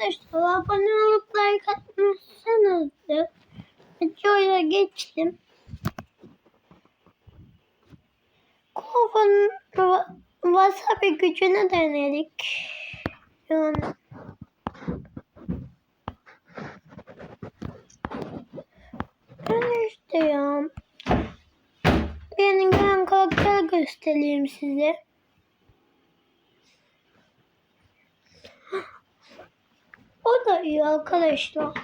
Arkadaşlar abone olup like atmazsanız videoya geçtim. Kovun wasabi gücünü denedik. Yani işte ya. Benim karakter göstereyim size. İyi arkadaşlar.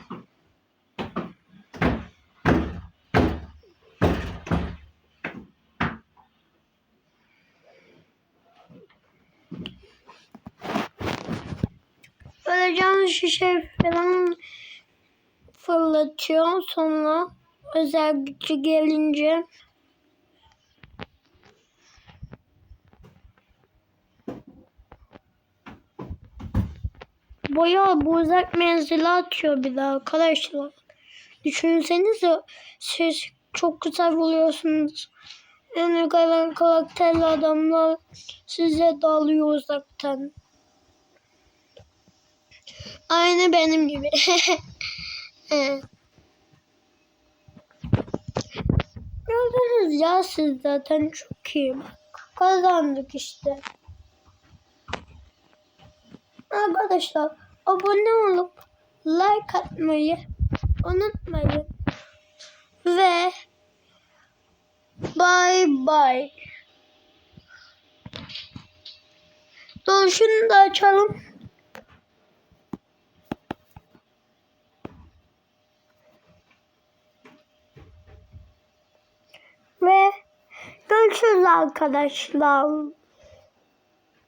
Böyle cam şişe falan fırlatıyor. Sonra özel gücü gelince Bayağı bu uzak menzile atıyor bir de arkadaşlar. Düşünsenize siz çok güzel buluyorsunuz. En gelen karakterli adamlar size dalıyor uzaktan. Aynı benim gibi. Evet. Gördünüz ya siz zaten çok iyi. Kazandık işte. Arkadaşlar abone olup like atmayı unutmayın. Ve bye bye. Dur da açalım. Ve görüşürüz arkadaşlar.